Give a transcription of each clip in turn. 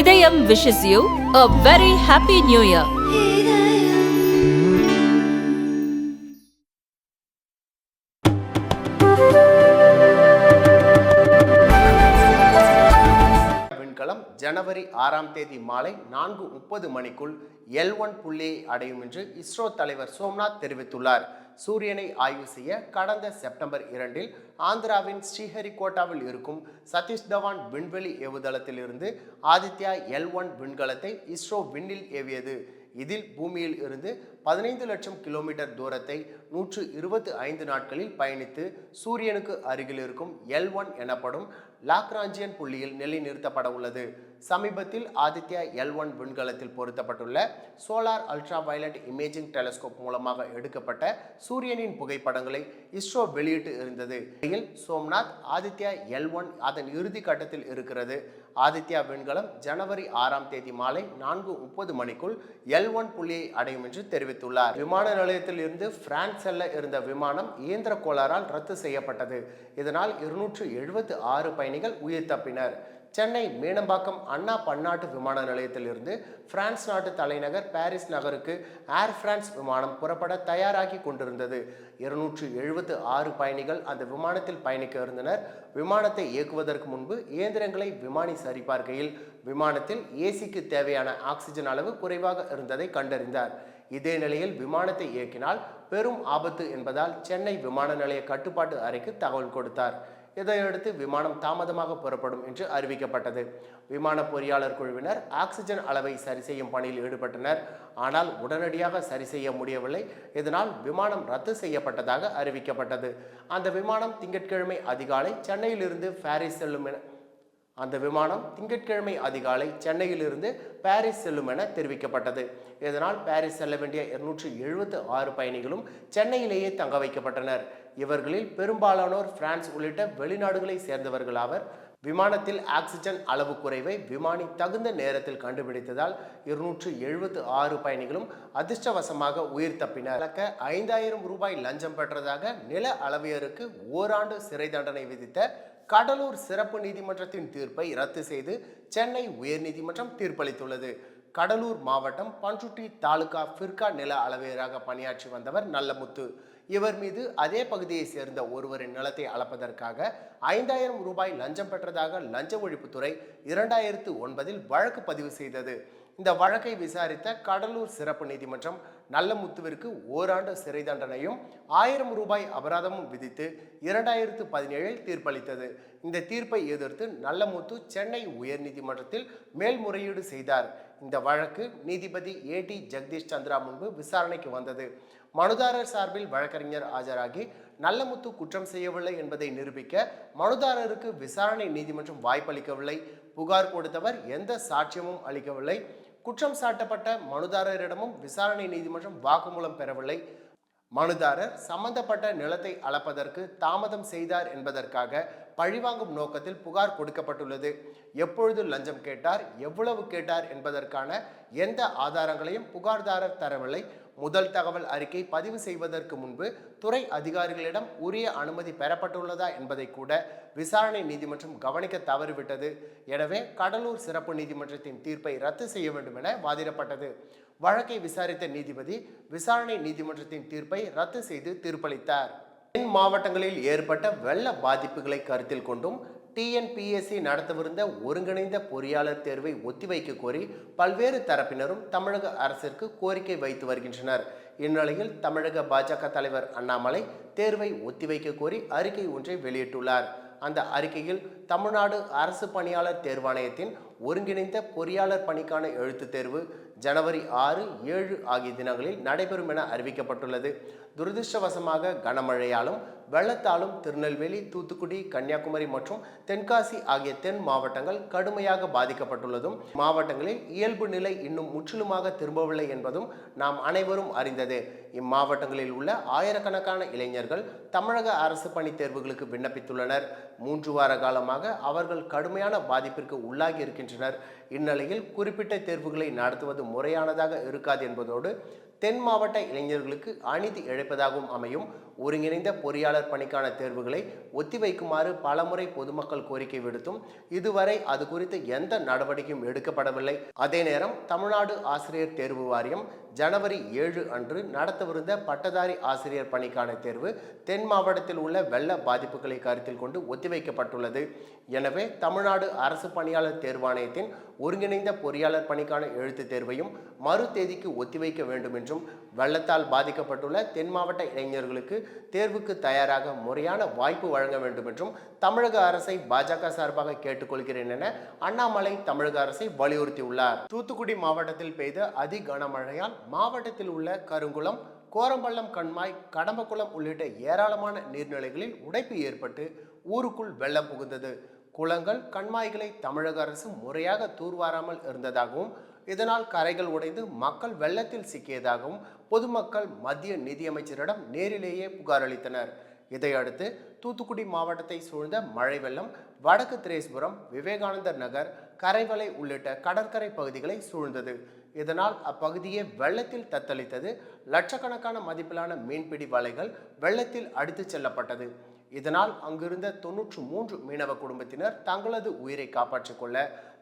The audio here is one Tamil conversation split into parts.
இதயம் wishes you a very happy new year. விண்கலம் ஜனவரி ஆறாம் தேதி மாலை நான்கு முப்பது மணிக்குள் எல் ஒன் புள்ளியை அடையும் என்று இஸ்ரோ தலைவர் சோம்நாத் தெரிவித்துள்ளார். சூரியனை ஆய்வு செய்ய கடந்த செப்டம்பர் இரண்டில் ஆந்திராவின் ஸ்ரீஹரிகோட்டாவில் இருக்கும் சதீஷ் தவான் விண்வெளி ஏவுதளத்தில் இருந்து ஆதித்யா எல் ஒன் விண்கலத்தை இஸ்ரோ விண்ணில் ஏவியது. இதில் பூமியில் இருந்து பதினைந்து லட்சம் கிலோமீட்டர் தூரத்தை நூற்று இருபத்தி ஐந்து நாட்களில் பயணித்து சூரியனுக்கு அருகில் இருக்கும் எல் ஒன் எனப்படும் லாக்ராஞ்சியன் புள்ளியில் நிலைநிறுத்தப்பட உள்ளது. சமீபத்தில் ஆதித்யா எல் ஒன் விண்கலத்தில் பொருத்தப்பட்டுள்ள solar ultra violet imaging telescope மூலமாக எடுக்கப்பட்ட சூரியனின் புகைப்படங்களை இஸ்ரோ வெளியிட்டு இருந்தது. இதில் சோம்நாத் ஆதித்யா எல் ஒன் அதன் இறுதி கட்டத்தில் இருக்கிறது. ஆதித்யா விண்கலம் ஜனவரி ஆறாம் தேதி மாலை நான்கு முப்பது மணிக்குள் எல் ஒன் புள்ளியை அடையும் என்று தெரிவித்துள்ளார். விமான நிலையத்தில் இருந்து பிரான்ஸ் செல்ல இருந்த விமானம் இயந்திர கோளாறால் ரத்து செய்யப்பட்டது. இதனால் இருநூற்று எழுபத்து ஆறு பயணிகள் உயிர் தப்பினர். சென்னை மீனம்பாக்கம் அண்ணா பன்னாட்டு விமான நிலையத்தில் இருந்து பிரான்ஸ் நாட்டு தலைநகர் பாரிஸ் நகருக்கு ஏர் பிரான்ஸ் விமானம் புறப்பட தயாராகி கொண்டிருந்தது. இருநூற்று எழுபத்து ஆறு பயணிகள் அந்த விமானத்தில் பயணிக்க இருந்தனர். விமானத்தை இயக்குவதற்கு முன்பு இயந்திரங்களை விமானி சரிபார்க்கையில் விமானத்தில் ஏசிக்கு தேவையான ஆக்சிஜன் அளவு குறைவாக இருந்ததை கண்டறிந்தார். இதே நிலையில் விமானத்தை இயக்கினால் பெரும் ஆபத்து என்பதால் சென்னை விமான நிலைய கட்டுப்பாட்டு அறைக்கு தகவல் கொடுத்தார். இதையடுத்து விமானம் தாமதமாக புறப்படும் என்று அறிவிக்கப்பட்டது. விமான பொறியாளர் குழுவினர் ஆக்சிஜன் அளவை சரி செய்யும் பணியில் ஈடுபட்டனர். ஆனால் உடனடியாக சரி செய்ய முடியவில்லை. இதனால் விமானம் ரத்து செய்யப்பட்டதாக அறிவிக்கப்பட்டது. அந்த விமானம் திங்கட்கிழமை அதிகாலை சென்னையிலிருந்து பாரிஸ் செல்லும் என அந்த விமானம் திங்கட்கிழமை அதிகாலை சென்னையிலிருந்து பாரிஸ் செல்லும் என தெரிவிக்கப்பட்டது. இதனால் பாரிஸ் செல்ல வேண்டிய இருநூற்றி எழுபத்து ஆறு பயணிகளும் சென்னையிலேயே தங்க வைக்கப்பட்டனர். இவர்களில் பெரும்பாலானோர் பிரான்ஸ் உள்ளிட்ட வெளிநாடுகளை சேர்ந்தவர்கள் ஆவர். விமானத்தில் ஆக்சிஜன் அளவு குறைவை விமானி தகுந்த நேரத்தில் கண்டுபிடித்ததால் இருநூற்று எழுபத்து ஆறு பயணிகளும் அதிர்ஷ்டவசமாக உயிர் தப்பினர். இலக்க ஐந்தாயிரம் ரூபாய் லஞ்சம் பெற்றதாக நில அளவியருக்கு ஓராண்டு சிறை தண்டனை விதித்த கடலூர் சிறப்பு நீதிமன்றத்தின் தீர்ப்பை ரத்து செய்து சென்னை உயர்நீதிமன்றம் தீர்ப்பளித்துள்ளது. கடலூர் மாவட்டம் பண்ருட்டி தாலுகா ஃபிர்கா நில அளவையராக பணியாற்றி வந்தவர் நல்லமுத்து. இவர் மீது அதே பகுதியை சேர்ந்த ஒருவரின் நிலத்தை அளப்பதற்காக ஐந்தாயிரம் ரூபாய் லஞ்சம் பெற்றதாக லஞ்ச ஒழிப்புத்துறை இரண்டாயிரத்து ஒன்பதில் வழக்கு பதிவு செய்தது. இந்த வழக்கை விசாரித்த கடலூர் சிறப்பு நீதிமன்றம் நல்லமுத்துவிற்கு ஓராண்டு சிறை தண்டனையும் ஆயிரம் ரூபாய் அபராதமும் விதித்து இரண்டாயிரத்து பதினேழில் தீர்ப்பளித்தது. இந்த தீர்ப்பை எதிர்த்து நல்லமுத்து சென்னை உயர்நீதிமன்றத்தில் மேல்முறையீடு செய்தார். இந்த வழக்கு நீதிபதி ஏ டி ஜெகதீஷ் சந்திரா முன்பு விசாரணைக்கு வந்தது. மனுதாரர் சார்பில் வழக்கறிஞர் ஆஜராகி நல்லமுத்து குற்றம் செய்யவில்லை என்பதை நிரூபிக்க மனுதாரருக்கு விசாரணை நீதிமன்றம் வாய்ப்பளிக்கவில்லை. புகார் கொடுத்தவர் எந்த சாட்சியமும் அளிக்கவில்லை. குற்றம் சாட்டப்பட்ட மனுதாரரிடமும் விசாரணை நீதிமன்றம் வாக்குமூலம் பெறவில்லை. மனுதாரர் சம்பந்தப்பட்ட நிலத்தை அளப்பதற்கு தாமதம் செய்தார் என்பதற்காக பழிவாங்கும் நோக்கத்தில் புகார் கொடுக்கப்பட்டுள்ளது. எப்பொழுது லஞ்சம் கேட்டார் எவ்வளவு கேட்டார் என்பதற்கான எந்த ஆதாரங்களையும் புகார்தாரர் தரவில்லை. முதல் தகவல் அறிக்கை பதிவு செய்வதற்கு முன்பு துறை அதிகாரிகளிடம் உரிய அனுமதி பெறப்பட்டுள்ளதா என்பதை கூட விசாரணை நீதிமன்றம் கவனிக்க தவறிவிட்டது. எனவே கடலூர் சிறப்பு நீதிமன்றத்தின் தீர்ப்பை ரத்து செய்ய வேண்டும் என வாதிடப்பட்டது. வழக்கை விசாரித்த நீதிபதி விசாரணை நீதிமன்றத்தின் தீர்ப்பை ரத்து செய்து தீர்ப்பளித்தார். தென் மாவட்டங்களில் ஏற்பட்ட வெள்ள பாதிப்புகளை கருத்தில் கொண்டும் டிஎன்பிஎஸ்சி நடத்தவிருந்த ஒருங்கிணைந்த பொறியாளர் தேர்வை ஒத்திவைக்க கோரி பல்வேறு தரப்பினரும் தமிழக அரசிற்கு கோரிக்கை வைத்து வருகின்றனர். இந்நிலையில் தமிழக பாஜக தலைவர் அண்ணாமலை தேர்வை ஒத்திவைக்க கோரி அறிக்கை ஒன்றை வெளியிட்டுள்ளார். அந்த அறிக்கையில் தமிழ்நாடு அரசு பணியாளர் தேர்வாணையத்தின் ஒருங்கிணைந்த பொறியாளர் பணிக்கான எழுத்துத் தேர்வு ஜனவரி ஆறு ஏழு ஆகிய தினங்களில் நடைபெறும் என அறிவிக்கப்பட்டுள்ளது. துரதிருஷ்டவசமாக கனமழையாலும் வெள்ளத்தாலும் திருநெல்வேலி தூத்துக்குடி கன்னியாகுமரி மற்றும் தென்காசி ஆகிய தென் மாவட்டங்கள் கடுமையாக பாதிக்கப்பட்டுள்ளதும் மாவட்டங்களில் இயல்பு நிலை இன்னும் முற்றிலுமாக திரும்பவில்லை என்பதும் நாம் அனைவரும் அறிந்தது. இம்மாவட்டங்களில் உள்ள ஆயிரக்கணக்கான இளைஞர்கள் தமிழக அரசு பணி தேர்வுகளுக்கு விண்ணப்பித்துள்ளனர். மூன்று வார காலமாக அவர்கள் கடுமையான பாதிப்பிற்கு உள்ளாகி இருக்கின்றனர். இந்நிலையில் குறிப்பிட்ட தேர்வுகளை நடத்துவது முறையானதாக இருக்காது என்பதோடு தென் மாவட்ட இளைஞர்களுக்கு அநீதி இழைப்பதாகவும் அமையும். ஒருங்கிணைந்த பொறியாளர் பணிக்கான தேர்வுகளை ஒத்திவைக்குமாறு பலமுறை பொதுமக்கள் கோரிக்கை விடுத்தும் இதுவரை அது குறித்து எந்த நடவடிக்கையும் எடுக்கப்படவில்லை. அதே நேரம் தமிழ்நாடு ஆசிரியர் தேர்வு வாரியம் ஜனவரி ஏழு அன்று நடத்தவிருந்த பட்டதாரி ஆசிரியர் பணிக்கான தேர்வு தென் மாவட்டத்தில் உள்ள வெள்ள பாதிப்புகளை கருத்தில் கொண்டு ஒத்திவைக்கப்பட்டுள்ளது. எனவே தமிழ்நாடு அரசு பணியாளர் தேர்வாணையத்தின் ஒருங்கிணைந்த பொறியாளர் பணிக்கான எழுத்துத் தேர்வையும் மறு தேதிக்கு ஒத்திவைக்க வேண்டும் என்றும் வெள்ளத்தால் பாதிக்கப்பட்டுள்ள தென் மாவட்ட இளைஞர்களுக்கு தேர்வுக்கு தயாராக முறையான வாய்ப்பு வழங்க வேண்டும் என்றும் தமிழக அரசை பாஜக சார்பாக கேட்டுக்கொள்கிறேன் என அண்ணாமலை தமிழக அரசை வலியுறுத்தியுள்ளார். தூத்துக்குடி மாவட்டத்தில் பெய்த அதி கனமழையால் மாவட்டத்தில் உள்ள கருங்குளம் கோரம்பள்ளம் கண்மாய் கடம்பக்குளம் உள்ளிட்ட ஏராளமான நீர்நிலைகளில் உடைப்பு ஏற்பட்டு ஊருக்குள் வெள்ளம் புகுந்தது. குளங்கள் கண்மாய்களை தமிழக அரசு முறையாக தூர்வாராமல் இருந்ததாகவும் இதனால் கரைகள் உடைந்து மக்கள் வெள்ளத்தில் சிக்கியதாகவும் பொதுமக்கள் மத்திய நிதியமைச்சரிடம் நேரிலேயே புகார் அளித்தனர். இதையடுத்து தூத்துக்குடி மாவட்டத்தை சூழ்ந்த மழை வெள்ளம் வடக்கு திரேஸ்புரம் விவேகானந்தர் நகர் கரைவலை உள்ளிட்ட கடற்கரை பகுதிகளை சூழ்ந்தது. இதனால் அப்பகுதியே வெள்ளத்தில் தத்தளித்தது. லட்சக்கணக்கான மதிப்பிலான மீன்பிடி வலைகள் வெள்ளத்தில் அடித்துச் செல்லப்பட்டது. இதனால் அங்கிருந்த தொன்னூற்று மூன்று மீனவ குடும்பத்தினர் தங்களது உயிரை காப்பாற்றிக் கொள்ள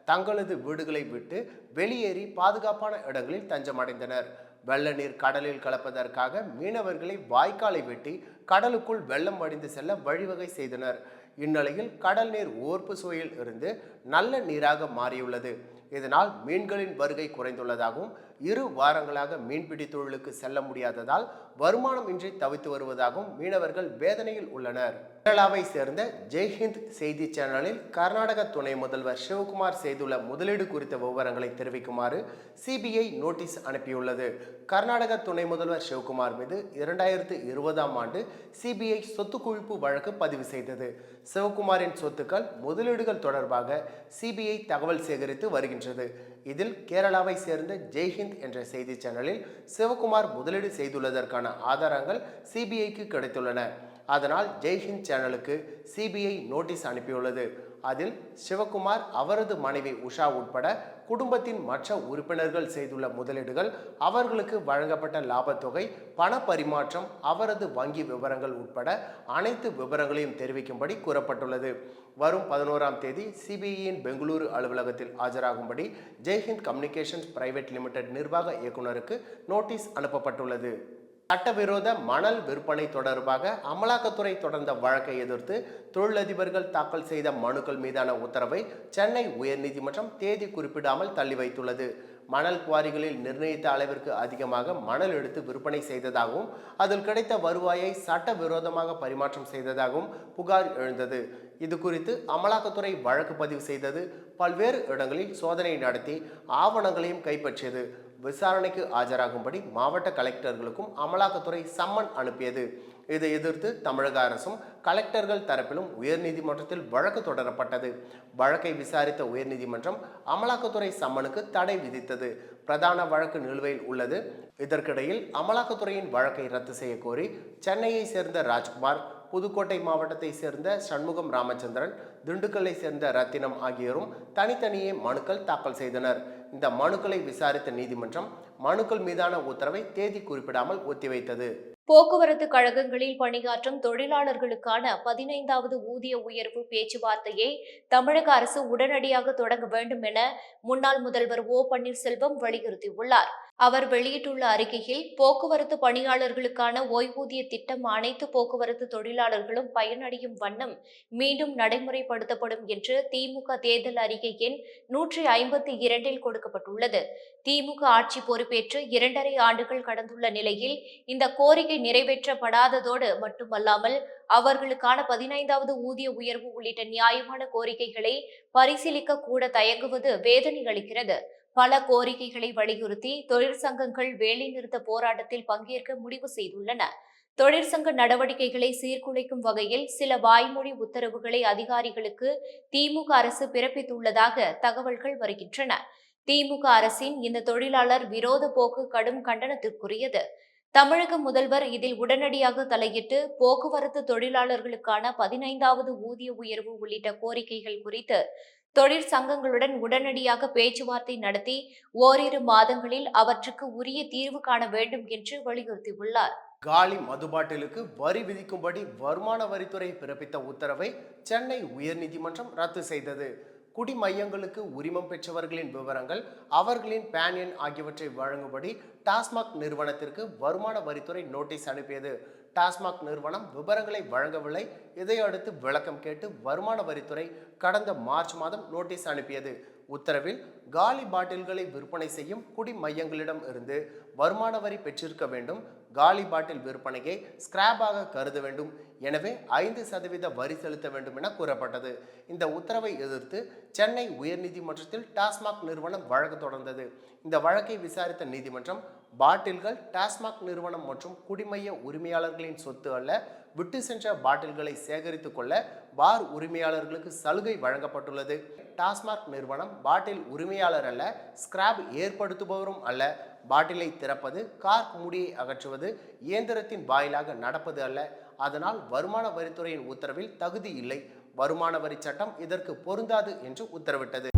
தங்களது வீடுகளை விட்டு வெளியேறி பாதுகாப்பான இடங்களில் தஞ்சமடைந்தனர். வெள்ள நீர் கடலில் கலப்பதற்காக மீனவர்களை வாய்க்காலை வெட்டி கடலுக்குள் வெள்ளம் வடிந்து செல்ல வழிவகை செய்தனர். இந்நிலையில் கடல் நீர் ஓர்ப்பு சுவையில் இருந்து நல்ல நீராக மாறியுள்ளது. இதனால் மீன்களின் வருகை குறைந்துள்ளதாகவும் இரு வாரங்களாக மீன்பிடி தொழிலுக்கு செல்ல முடியாததால் வருமானம் இன்றி தவித்து வருவதாகவும் மீனவர்கள் வேதனையில் உள்ளனர். கேரளாவை சேர்ந்த ஜெய்ஹிந்த் செய்தி சேனலில் கர்நாடக துணை முதல்வர் சிவகுமார் செய்துள்ள முதலீடு குறித்த விவரங்களை தெரிவிக்குமாறு சிபிஐ நோட்டீஸ் அனுப்பியுள்ளது. கர்நாடக துணை முதல்வர் சிவகுமார் மீது இரண்டாயிரத்து இருபதாம் ஆண்டு சிபிஐ சொத்து குவிப்பு வழக்கு பதிவு செய்தது. சிவகுமாரின் சொத்துக்கள் முதலீடுகள் தொடர்பாக சிபிஐ தகவல் சேகரித்து வருகின்றன. வருகின்றது இதில் கேரளாவை சேர்ந்த ஜெய்ஹிந்த் என்ற செய்தி சேனலில் சிவகுமார் முதலீடு செய்துள்ளதற்கான ஆதாரங்கள் சிபிஐக்கு கிடைத்துள்ளன. அதனால் ஜெய்ஹிந்த் சேனலுக்கு சிபிஐ நோட்டீஸ் அனுப்பியுள்ளது. அதில் சிவகுமார் அவரது மனைவி உஷா உட்பட குடும்பத்தின் மற்ற உறுப்பினர்கள் செய்துள்ள முதலீடுகள் அவர்களுக்கு வழங்கப்பட்ட லாபத்தொகை பண பரிமாற்றம் அவரது வங்கி விவரங்கள் உட்பட அனைத்து விவரங்களையும் தெரிவிக்கும்படி கூறப்பட்டுள்ளது. வரும் பதினோராம் தேதி சிபிஐயின் பெங்களூரு அலுவலகத்தில் ஆஜராகும்படி ஜெய்ஹிந்த் கம்யூனிகேஷன்ஸ் பிரைவேட் லிமிடெட் நிர்வாக இயக்குநருக்கு நோட்டீஸ் அனுப்பப்பட்டுள்ளது. சட்டவிரோத மணல் விற்பனை தொடர்பாக அமலாக்கத்துறை தொடர்ந்த வழக்கை எதிர்த்து தொழிலதிபர்கள் தாக்கல் செய்த மனுக்கள் மீதான உத்தரவை சென்னை உயர்நீதிமன்றம் தேதி குறிப்பிடாமல் தள்ளி வைத்துள்ளது. மணல் குவாரிகளில் நிர்ணயித்த அளவிற்கு அதிகமாக மணல் எடுத்து விற்பனை செய்ததாகவும் அதில் கிடைத்த வருவாயை சட்டவிரோதமாக பரிமாற்றம் செய்ததாகவும் புகார் எழுந்தது. இது குறித்து அமலாக்கத்துறை வழக்கு பதிவு செய்தது பல்வேறு இடங்களில் சோதனை நடத்தி ஆவணங்களையும் கைப்பற்றியது. விசாரணைக்கு ஆஜராகும்படி மாவட்ட கலெக்டர்களுக்கும் அமலாக்கத்துறை சம்மன் அனுப்பியது. இதை எதிர்த்து தமிழக அரசும் கலெக்டர்கள் தரப்பிலும் உயர்நீதிமன்றத்தில் வழக்கு தொடரப்பட்டது. வழக்கை விசாரித்த உயர்நீதிமன்றம் அமலாக்கத்துறை சம்மனுக்கு தடை விதித்தது. பிரதான வழக்கு நிலுவையில் உள்ளது. இதற்கிடையில் அமலாக்கத்துறையின் வழக்கை ரத்து செய்ய கோரி சென்னையை சேர்ந்த ராஜ்குமார் புதுக்கோட்டை மாவட்டத்தை சேர்ந்த சண்முகம் ராமச்சந்திரன் திண்டுக்கல்லை சேர்ந்த ரத்தினம் ஆகியோரும் தனித்தனியே மனுக்கள் தாக்கல் செய்தனர். இந்த மனுக்களை விசாரித்த நீதிமன்றம் மனுக்கள் மீதான உத்தரவை தேதி குறிப்பிடாமல் ஒத்திவைத்தது. போக்குவரத்து கழகங்களில் பணியாற்றும் தொழிலாளர்களுக்கான பதினைந்தாவது ஊதிய உயர்வு பேச்சுவார்த்தையை தமிழக அரசு உடனடியாக தொடங்க வேண்டும் என முன்னாள் முதல்வர் ஓ பன்னீர்செல்வம் வலியுறுத்தியுள்ளார். அவர் வெளியிட்டுள்ள அறிக்கையில் போக்குவரத்து பணியாளர்களுக்கான ஓய்வூதிய திட்டம் அனைத்து போக்குவரத்து தொழிலாளர்களும் பயனடையும் வண்ணம் மீண்டும் நடைமுறைப்படுத்தப்படும் என்று திமுக தேர்தல் அறிக்கை எண் நூற்றி ஐம்பத்தி இரண்டில் கொடுக்கப்பட்டுள்ளது. திமுக ஆட்சி பொறுப்பேற்று இரண்டரை ஆண்டுகள் கடந்துள்ள நிலையில் இந்த கோரிக்கை நிறைவேற்றப்படாததோடு மட்டுமல்லாமல் அவர்களுக்கான பதினைந்தாவது ஊதிய உயர்வு உள்ளிட்ட நியாயமான கோரிக்கைகளை பரிசீலிக்க கூட தயங்குவது வேதனை அளிக்கிறது. பல கோரிக்கைகளை வலியுறுத்தி தொழிற்சங்கங்கள் வேலைநிறுத்த போராட்டத்தில் பங்கேற்க முடிவு செய்துள்ளன. தொழிற்சங்க நடவடிக்கைகளை சீர்குலைக்கும் வகையில் சில வாய்மொழி உத்தரவுகளை அதிகாரிகளுக்கு திமுக அரசு பிறப்பித்துள்ளதாக தகவல்கள் வருகின்றன. திமுக அரசின் இந்த தொழிலாளர் விரோத போக்கு கடும் கண்டனத்திற்குரியது. தமிழக முதல்வர் இதில் உடனடியாக தலையிட்டு போக்குவரத்து தொழிலாளர்களுக்கான பதினைந்தாவது ஊதிய உயர்வு உள்ளிட்ட கோரிக்கைகள் குறித்து தொழிற்சங்கங்களுடன் உடனடியாக பேச்சுவார்த்தை நடத்தி ஓரிரு மாதங்களில் அவற்றுக்கு உரிய தீர்வு காண வேண்டும் என்று வலியுறுத்தியுள்ளார். காலி மதுபாட்டிலுக்கு வரி விதிக்கும்படி வருமான வரித்துறை பிறப்பித்த உத்தரவை சென்னை உயர்நீதிமன்றம் ரத்து செய்தது. குடிமையங்களுக்கு உரிமம் பெற்றவர்களின் விவரங்கள் அவர்களின் பேன் எண் ஆகியவற்றை வழங்கும்படி டாஸ்மாக் நிறுவனத்திற்கு வருமான வரித்துறை நோட்டீஸ் அனுப்பியது. டாஸ்மாக் நிறுவனம் விவரங்களை வழங்கவில்லை. இதையடுத்து விளக்கம் கேட்டு வருமான வரித்துறை கடந்த மார்ச் மாதம் நோட்டீஸ் அனுப்பியது. உத்தரவில் காலி பாட்டில்களை விற்பனை செய்யும் குடிமையங்களிடம் இருந்து வருமான வரி பெற்றிருக்க வேண்டும். காலி பாட்டில் விற்பனையை ஸ்கிராப்பாக கருத வேண்டும். எனவே ஐந்து சதவீத வரி செலுத்த வேண்டும் என கூறப்பட்டது. இந்த உத்தரவை எதிர்த்து சென்னை உயர்நீதிமன்றத்தில் டாஸ்மாக் நிறுவனம் வழக்கு தொடர்ந்தது. இந்த வழக்கை விசாரித்த நீதிமன்றம் பாட்டில்கள் டாஸ்மாக் நிறுவனம் மற்றும் குடிமைய உரிமையாளர்களின் சொத்து அல்ல விட்டு சென்ற பாட்டில்களை சேகரித்துக் கொள்ள பார் உரிமையாளர்களுக்கு சலுகை வழங்கப்பட்டுள்ளது. டாஸ்மாக் நிறுவனம் பாட்டில் உரிமையாளர் அல்ல ஸ்கிராப் ஏற்படுத்துபவரும் அல்ல பாட்டிலை திறப்பது கார்க் மூடியை அகற்றுவது இயந்திரத்தின் வாயிலாக நடப்பது அல்ல. அதனால் வருமான வரித்துறையின் உத்தரவில் தகுதி இல்லை. வருமான வரி சட்டம் இதற்கு பொருந்தாது என்று உத்தரவிட்டது.